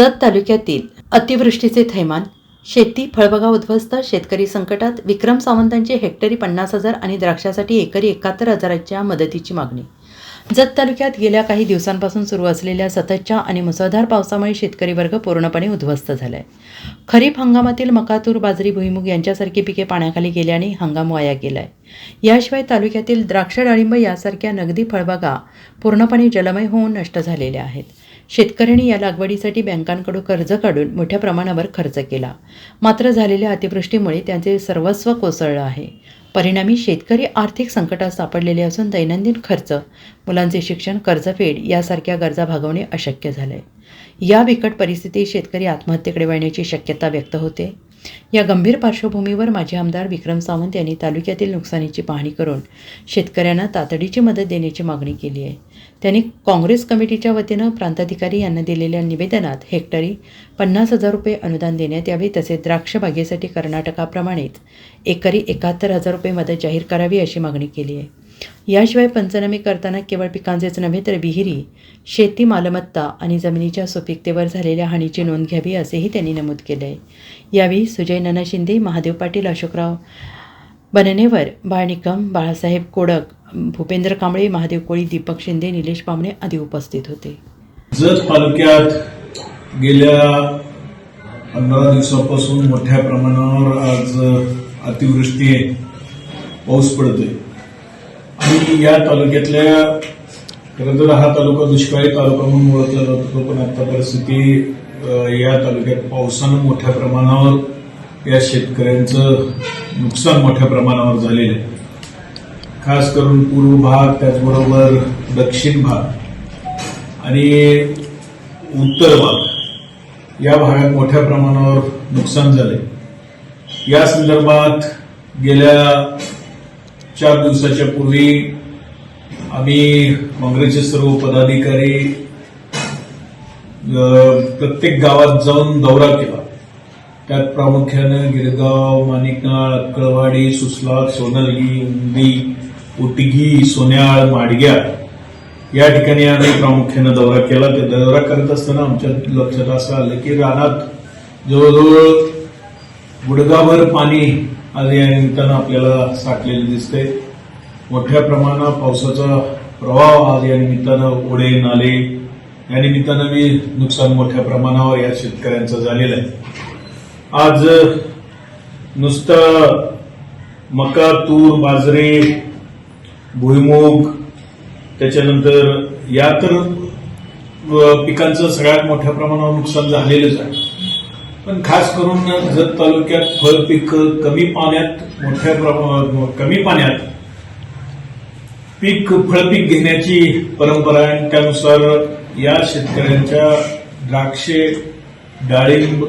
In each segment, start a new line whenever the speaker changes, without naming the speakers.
जत तालुक्यातील अतिवृष्टीचे थैमान शेती फळबागा उद्ध्वस्त शेतकरी संकटात विक्रम सावंतांची हेक्टरी पन्नास हजार आणि द्राक्षासाठी एकरी एकाहत्तर हजाराच्या मदतीची मागणी. जत तालुक्यात गेल्या काही दिवसांपासून सुरू असलेल्या सततच्या आणि मुसळधार पावसामुळे शेतकरी वर्ग पूर्णपणे उद्ध्वस्त झालाय. खरीप हंगामातील मकातूर बाजरी भुईमुग यांच्यासारखी पिके पाण्याखाली गेल्याने हंगाम वाया गेलाय. याशिवाय तालुक्यातील द्राक्ष डाळिंब यासारख्या नगदी फळबागा पूर्णपणे जलमय होऊन नष्ट झालेल्या आहेत. शेतकऱ्यांनी या लागवडीसाठी बँकांकडून कर्ज काढून मोठ्या प्रमाणावर खर्च केला. मात्र झालेल्या अतिवृष्टीमुळे त्यांचे सर्वस्व कोसळलं आहे. परिणामी शेतकरी आर्थिक संकटात सापडलेले असून दैनंदिन खर्च मुलांचे शिक्षण कर्जफेड यासारख्या गरजा भागवणे अशक्य झाले या बिकट परिस्थितीत शेतकरी आत्महत्येकडे वळण्याची शक्यता व्यक्त होते. या गंभीर पार्श्वभूमीवर माजी आमदार विक्रम सावंत यांनी तालुक्यातील नुकसानीची पाहणी करून शेतकऱ्यांना तातडीची मदत देण्याची मागणी केली आहे. त्यांनी काँग्रेस कमिटीच्या वतीनं प्रांताधिकारी यांना दिलेल्या निवेदनात हेक्टरी पन्नास हजार रुपये अनुदान देण्यात यावे तसेच द्राक्ष बागेसाठी कर्नाटकाप्रमाणेच एकरी एकाहत्तर हजार रुपये मदत जाहीर करावी अशी मागणी केली आहे. याशिवाय पंचनामे करताना केवळ पिकांचेच नव्हे तर विहिरी शेती मालमत्ता आणि जमिनीच्या सुपीकतेवर झालेल्या हानीची नोंद घ्यावी असेही त्यांनी नमूद केले आहे यावेळी सुजय नाना शिंदे महादेव पाटील अशोकराव बननेवर बाळ निकम बाळासाहेब कोडक भूपेंद्र कांबळे महादेव कोळी दीपक शिंदे निलेश पामणे आदी उपस्थित होते.
जत तालुक्यात गेल्या पंधरा दिवसापासून मोठ्या प्रमाणावर आज अतिवृष्टी आहे पाऊस पडतोय. आणि या तालुक्यातल्या खरं तर हा तालुका दुष्काळी तालुका म्हणून ओळखला जात होतो पण आता परिस्थिती या तालुक्यात पावसानं मोठ्या प्रमाणावर या शेतकऱ्यांचं नुकसान मोठ्या प्रमाणावर झालेलं आहे. खास करून पूर्व भाग त्याचबरोबर दक्षिण भाग आणि उत्तर भाग या भागात मोठ्या प्रमाणावर नुकसान झाले या संदर्भात गेल्या चार दिवसाच्या पूर्वी आम्ही काँग्रेसचे सर्व पदाधिकारी प्रत्येक गावात जाऊन दौरा केला. त्यात प्रामुख्यानं गिरगाव माणिकनाळ अक्कळवाडी सुसला सोनलगी उंदी उटगी सोन्याळ माडग्या या ठिकाणी आम्ही प्रामुख्यानं दौरा केला. ते दौरा करत असताना आमच्या लक्षात असं आलं की रानात जवळजवळ गुडगाभर पाणी आज या निमित्तानं आपल्याला साठलेलं दिसतंय. मोठ्या प्रमाणात पावसाचा प्रवाह आज या निमित्तानं ओढे नाले या निमित्तानं बी नुकसान मोठ्या प्रमाणावर या शेतकऱ्यांचं झालेलं आहे. आज नुसतं मका तूर बाजरी भुईमूग त्याच्यानंतर या तर पिकांचं सगळ्यात मोठ्या प्रमाणावर नुकसान झालेलंच आहे. पण खास करून जत तालुक्यात फळपीक कमी पाण्यात मोठ्या प्रमाणात कमी पाण्यात पीक फळपीक घेण्याची परंपरा आहे. त्यानुसार या शेतकऱ्यांच्या द्राक्षे डाळिंब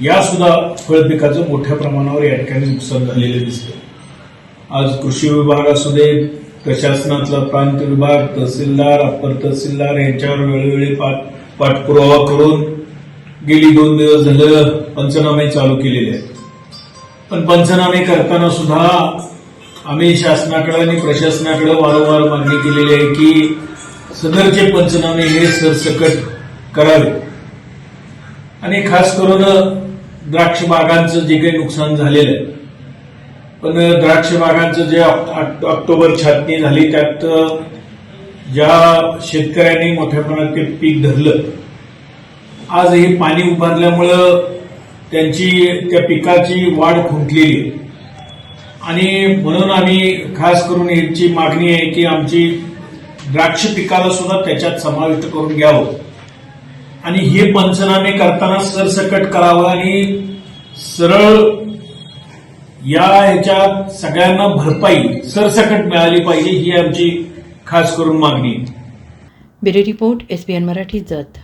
या सुद्धा फळपिकाचं मोठ्या प्रमाणावर या ठिकाणी नुकसान झालेलं दिसतं आज कृषी विभाग असू दे प्रशासनातला प्रांत विभाग तहसीलदार अप्पर तहसीलदार यांच्यावर वेळोवेळी पाठ पाठपुरावा करून गेली दोन दिवस झालं पंचनामे चालू केलेले आहेत. पण पंचनामे करताना सुद्धा आम्ही शासनाकडे आणि प्रशासनाकडे वारंवार मागणी केलेली आहे की सदरचे पंचनामे हे सरसकट करावे. आणि खास करून द्राक्ष बागांचं जे काही नुकसान झालेलं आहे. पण द्राक्ष बागांचं जे ऑक्टोबर छाटणी झाली त्यात ज्या शेतकऱ्यांनी मोठ्या प्रमाणात ते पीक धरलं आज हे पाणी उभारल्यामुळं त्यांची त्या पिकाची वाढ खुंटलेली आणि म्हणून आम्ही खास करून याची मागणी आहे की आमची द्राक्ष पिकाला सुद्धा त्याच्यात समाविष्ट करून घ्यावं. आणि हे पंचनामे करताना सरसकट करावं आणि सरळ या ह्याच्यात सगळ्यांना भरपाई सरसकट मिळाली पाहिजे ही आमची खास करून मागणी आहे.
Bureau report S B N Marathi Jath.